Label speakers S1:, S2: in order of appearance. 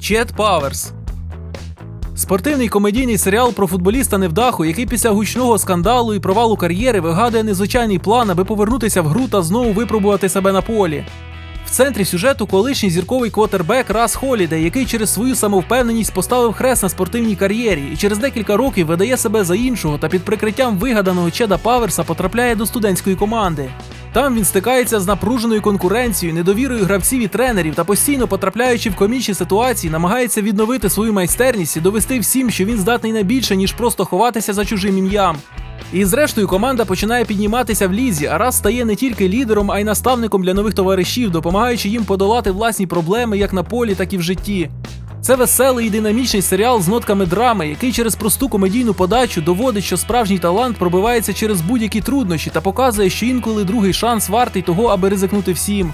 S1: Чет Паверс. Спортивний комедійний серіал про футболіста невдаху, який після гучного скандалу і провалу кар'єри вигадує незвичайний план, аби повернутися в гру та знову випробувати себе на полі. В центрі сюжету колишній зірковий квотербек Рас Холідей, який через свою самовпевненість поставив хрест на спортивній кар'єрі і через декілька років видає себе за іншого та під прикриттям вигаданого Чеда Паверса потрапляє до студентської команди. Там він стикається з напруженою конкуренцією, недовірою гравців і тренерів та постійно потрапляючи в комічні ситуації, намагається відновити свою майстерність і довести всім, що він здатний на більше, ніж просто ховатися за чужим ім'ям. І зрештою команда починає підніматися в лізі, а раз стає не тільки лідером, а й наставником для нових товаришів, допомагаючи їм подолати власні проблеми як на полі, так і в житті. Це веселий і динамічний серіал з нотками драми, який через просту комедійну подачу доводить, що справжній талант пробивається через будь-які труднощі та показує, що інколи другий шанс вартий того, аби ризикнути всім.